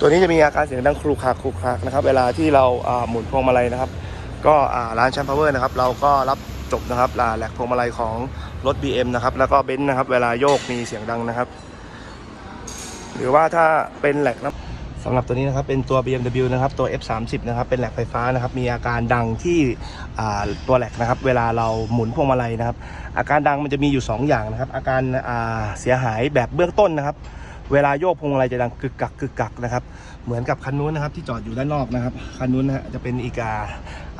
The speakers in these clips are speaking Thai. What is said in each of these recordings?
ตัวนี้จะมีอาการเสียงดังครูครากครูครากนะครับ เวลาที่เราหมุนพวงมาลัยนะครับ ก็ร้านแชมป์พาวเวอร์นะครับ เราก็รับจบนะครับอ่าแหลกพวงมาลัยของรถ BM นะครับ แล้วก็เบนซ์นะครับ เวลาโยกมีเสียงดังนะครับ หรือว่าถ้าเป็นแหลกน้ำสำหรับตัวนี้นะครับเป็นตัว BMW นะครับตัว F30 นะครับเป็นแหลกไฟฟ้านะครับมีอาการดังที่ตัวแหลกนะครับเวลาเราหมุนพวงมาลัยนะครับ อาการดังมันจะมีอยู่ 2 อย่างนะครับ อาการเสียหายแบบเบื้องต้นนะครับ เวลาโยกพวงมาลัยจะดังกึกกักกึกกักนะครับ เหมือนกับคันนู้นนะครับที่จอดอยู่ด้านนอกนะครับ คันนู้นนะฮะจะเป็นอีกา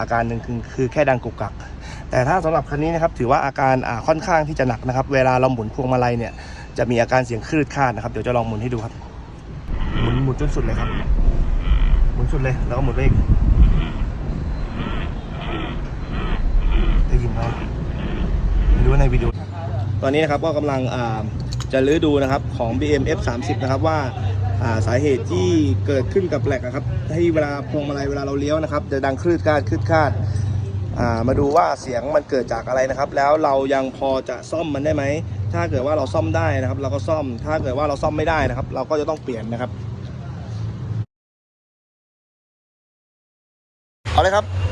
อาการหนึ่งคือคือแค่ดังกุกกัก แต่ถ้าสำหรับคันนี้นะครับถือว่าอาการอ่าค่อนข้างที่จะหนักนะครับ เวลาเราหมุนพวงมาลัยเนี่ยจะมีอาการเสียงคลืดคลาดนะครับเดี๋ยวจะลองหมุนให้ดูครับ หมุนหมุนจนสุดเลยครับหมุนสุดเลยแล้วก็หมุนไปอีกได้ยินไหมไม่รู้ว่าในวิดีโอตอนนี้นะครับก็กำลังอ่า จะลื้อดูนะครับของ BM F30 นะครับว่าาสาเหตุที่เกิดขึ้นกับแหลกนะครับให้เวลาพวงมาลัยเวลาเราเลี้ยวนะครับ จะดังคลืดคลาดคลืดคลาดมาดูว่าเสียงมันเกิดจากอะไรนะครับ แล้วเรายังพอจะซ่อมมันได้ไหมถ้าเกิดว่าเราซ่อมได้นะครับ เราก็ซ่อมถ้าเกิดว่าเราซ่อมไม่ได้นะครับ เราก็จะต้องเปลี่ยนนะครับเอาเลยครับ